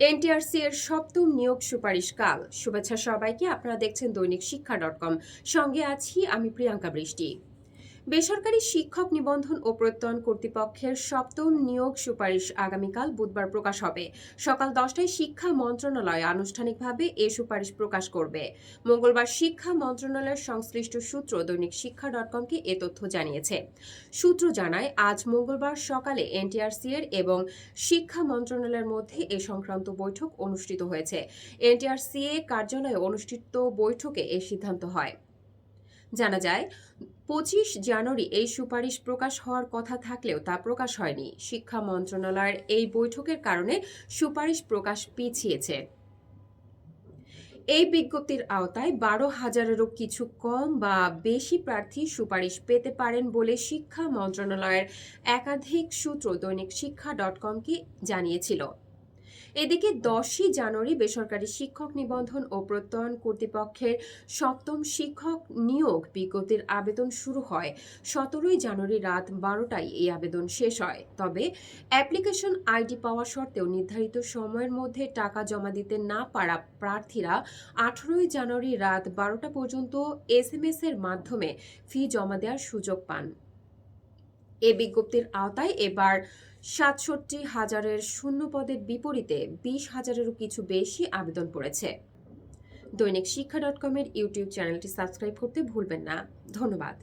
NTRC এর সপ্তম নিয়োগ সুপারিশ কাল। শুভেচ্ছা সবাইকে, আপনারা দেখছেন দৈনিক শিক্ষা ডট কম। সঙ্গে আছি আমি প্রিয়াঙ্কা বৃষ্টি। বেসরকারি শিক্ষক নিবন্ধন ও প্রত্যয়ন কর্তৃপক্ষের সপ্তম নিয়োগ সুপারিশ আগামীকাল বুধবার প্রকাশ হবে। সকাল দশটায় শিক্ষা মন্ত্রণালয় আনুষ্ঠানিকভাবে এ সুপারিশ প্রকাশ করবে। মঙ্গলবার শিক্ষা মন্ত্রণালয়ের সংশ্লিষ্ট সূত্র দৈনিক শিক্ষা ডট কমকে এ তথ্য জানিয়েছে। সূত্র জানায়, আজ মঙ্গলবার সকালে এনটিআরসি এর এবং শিক্ষা মন্ত্রণালয়ের মধ্যে এ সংক্রান্ত বৈঠক অনুষ্ঠিত হয়েছে। এনটিআরসিএ কার্যালয়ে অনুষ্ঠিত বৈঠকে এ সিদ্ধান্ত হয়। জানা যায়, পঁচিশ জানুয়ারি এই সুপারিশ প্রকাশ হওয়ার কথা থাকলেও তা প্রকাশ হয়নি। শিক্ষা মন্ত্রণালয়ের এই বৈঠকের কারণে সুপারিশ প্রকাশ পিছিয়েছে। এই বিজ্ঞপ্তির আওতায় বারো হাজারেরও কিছু কম বা বেশি প্রার্থী সুপারিশ পেতে পারেন বলে শিক্ষা মন্ত্রণালয়ের একাধিক সূত্র দৈনিক শিক্ষা ডট কমকে জানিয়েছিল। এদিকে দশই জানুয়ারি বেসরকারি শিক্ষক নিবন্ধন ও প্রত্যয়ন কর্তৃপক্ষের সপ্তম শিক্ষক নিয়োগ বিজ্ঞপ্তির আবেদন শুরু হয়। সতেরোই জানুয়ারি রাত বারোটায় এই আবেদন শেষ হয়। তবে অ্যাপ্লিকেশন আইডি পাওয়া সত্ত্বেও নির্ধারিত সময়ের মধ্যে টাকা জমা দিতে না পারা প্রার্থীরা আঠারোই জানুয়ারি রাত বারোটা পর্যন্ত এস এম এস এর মাধ্যমে ফি জমা দেওয়ার সুযোগ পান। এ বিজ্ঞপ্তির আওতায় এবার সাতষট্টি হাজারের শূন্য পদের বিপরীতে বিশ হাজারেরও কিছু বেশি আবেদন পড়েছে। দৈনিক শিক্ষা ডট কমের ইউটিউব চ্যানেলটি সাবস্ক্রাইব করতে ভুলবেন না। ধন্যবাদ।